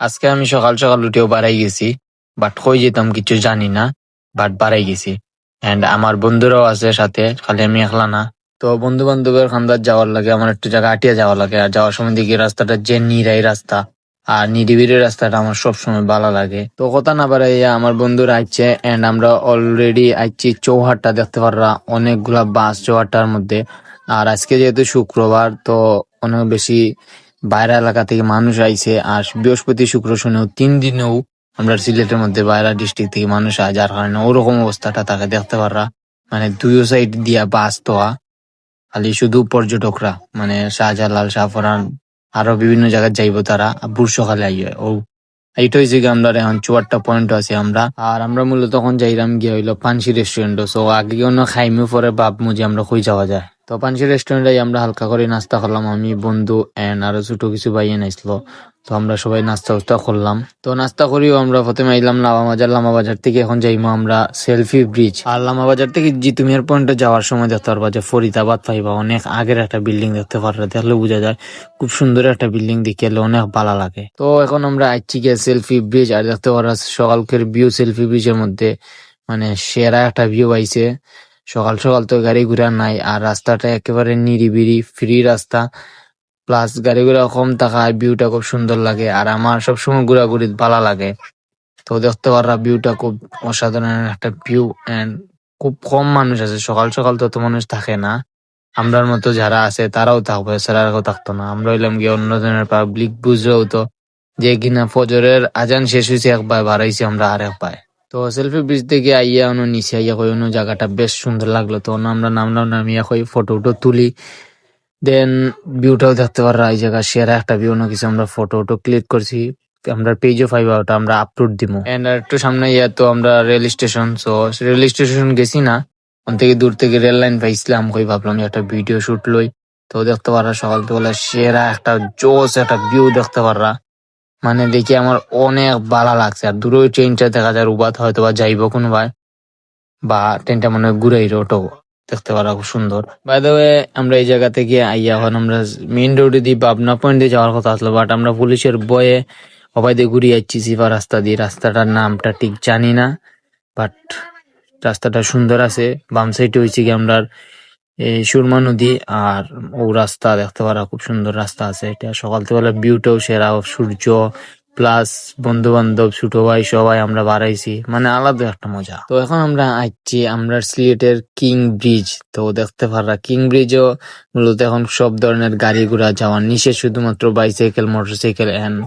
আজকে আমি সকাল সকাল উঠেও বাড়াই গেছি বাট কই যেতাম কিছু জানি না বাট বাড়াই গেছি। এন্ড আমার বন্ধুরাও আছে সাথে, খালি আমি একলা না। তো বন্ধু বান্ধবের খান্দার যাওয়ার লাগে, আমার একটু জায়গা আটিয়া যাওয়া লাগে, আর যাওয়ার সময় দেখি রাস্তাটা যে নিরাই রাস্তা, আর নিরিবিরি রাস্তাটা আমার সবসময় ভালো লাগে। তো কথা না বাড়াইয়া আমার বন্ধুরা আইছে এন্ড আমরা অলরেডি আইছি চৌহাট্টা, দেখতে পাররা, অনেকগুলা বাস চৌহাট্টার মধ্যে। আর আজকে যেহেতু শুক্রবার, তো অনেক বেশি বাইরে এলাকা থেকে মানুষ আইছে, আর বৃহস্পতি শুক্র শনিও তিন দিনেও আমরা সিলেটের মধ্যে বাইরা ডিস্ট্রিক্ট থেকে মানুষ আয়, যার কারণে ওরকম অবস্থাটা তাকে দেখতে পাররা। মানে দুইও সাইড দিয়া বাস তোয়া, খালি শুধু পর্যটকরা মানে শাহজালাল শাহফরান আরও বিভিন্ন জায়গায় যাইবো তারা বুর সকালে আইয়ে। ও, এইটা হয়েছে আমরা এখন চুয়াট্টা পয়েন্ট আছে আমরা। আর আমরা মূলত তখন যাইলাম গিয়ে হইল পানসি রেস্টুরেন্ট সো আগে কোনো খাইমু, পরে ভাবমু যে আমরা কই যাওয়া যায়। তো পানসি রেস্টুরেন্টে আমরা হালকা করে নাস্তা করলাম। আমি, বন্ধু এন্ড আরও ছোট কিছু ভাইয়ে নাইছিল তো আমরা সবাই নাস্তা উস্তা করলাম। তো নাস্তা করিও আমরা প্রথমে আইলাম লামা বাজার লামা বাজার থেকে এখন যাইমো আমরা সেলফি ব্রিজ আর লামা বাজার থেকে জিতুমিয়ার পয়েন্টে যাওয়ার সময় দেখতে পারবা যে ফরিদাবাদ পাইবা। অনেক আগের একটা বিল্ডিং দেখতে পারবা দেখলে বোঝা যায়, খুব সুন্দর একটা বিল্ডিং দেখে অনেক ভালো লাগে। তো এখন আমরা আইছি গিয়ে সেলফি ব্রিজ আর দেখতে পারা সকালকের ভিউ সেলফি ব্রিজের মধ্যে মানে সেরা একটা ভিউ আইছে সকাল সকাল তো গাড়ি ঘোড়া নাই, আর রাস্তাটা একেবারে নিরিবিরি ফ্রি রাস্তা। প্লাস গাড়ি ঘোড়া কম থাকায় ভিউটা খুব সুন্দর লাগে, আর আমার সবসময় ঘোরাঘুরি ভালো লাগে। তো দেখতে পাররা ভিউটা খুব অসাধারণ একটা ভিউ এন্ড খুব কম মানুষ আছে, সকাল সকাল তো অত মানুষ থাকে না। আমরার মতো যারা আছে তারাও থাকবে আর কেউ থাকতো না। আমরা হইলাম গিয়ে অন্য ধরনের পাবলিক বুঝলেও তো যে কিনা ফজরের আজান শেষ হয়েছে একবার বাড়াইছি আমরা আর এক একবার তো সেলফি ব্রিজ থেকে আইয়া অন্য নিচে আইয়া কই অন্য জায়গাটা বেশ সুন্দর লাগল। তো আমরা নামলাম নামিয়া কই ফটো উটো তুলি। দেন ভিউটাও দেখতে পাররা, এই জায়গা সেরা একটা ভিউ কিছু আমরা ফটো উটো ক্লিক করছি। আমরা পেজও পাইবা, ওটা আমরা আপলোড দিব এন্ড একটু সামনে ইয়া তো আমরা rail station so rail station গেছি না। ওখান থেকে দূর থেকে রেল লাইন পাইছিলাম, কই ভাবলাম একটা ভিডিও শুট লই। তো দেখতে পাররা সকাল থেকে সেরা একটা জোস একটা ভিউ দেখতে পাররা। মানে দেখি আমার অনেক ভালো লাগছে। আর দূরে ওই ট্রেনটা দেখা যায় উবাত হয়তো বা যাইব কোনো ভাই। বা ট্রেনটা মনে হয় ঘুরাই ওটো দেখতে পারা খুব সুন্দর। বাই ওয়ে আমরা এই জায়গা থেকে আইয়া এখন আমরা মেইন রোডে দিয়ে পাবনা পয়েন্টে যাওয়ার কথা আসলো বাট আমরা পুলিশের বয়ে সবাই দিয়ে ঘুরিয়ে যাচ্ছি সিফা রাস্তা দিয়ে। রাস্তাটার নামটা ঠিক জানি না বাট রাস্তাটা সুন্দর আছে। বাম সাইডে হয়েছে কি আমরা এই সুরমা নদী আর ও রাস্তা দেখতে পারা খুব সুন্দর রাস্তা আছে এটা। সকাল থেকে ভিউটাও সেরা, সূর্য প্লাস বন্ধু বান্ধব ছোট ভাই, সবাই আমরা বাড়াইছি। মানে আলাদা একটা মজা। তো এখন আমরা আসছি আমরা সিলেটের কিং ব্রিজ। তো দেখতে পারা কিং ব্রিজও মূলত এখন সব ধরনের গাড়ি ঘোড়া যাওয়ার নিষেধ, শুধুমাত্র বাইসাইকেল মোটরসাইকেল এন্ড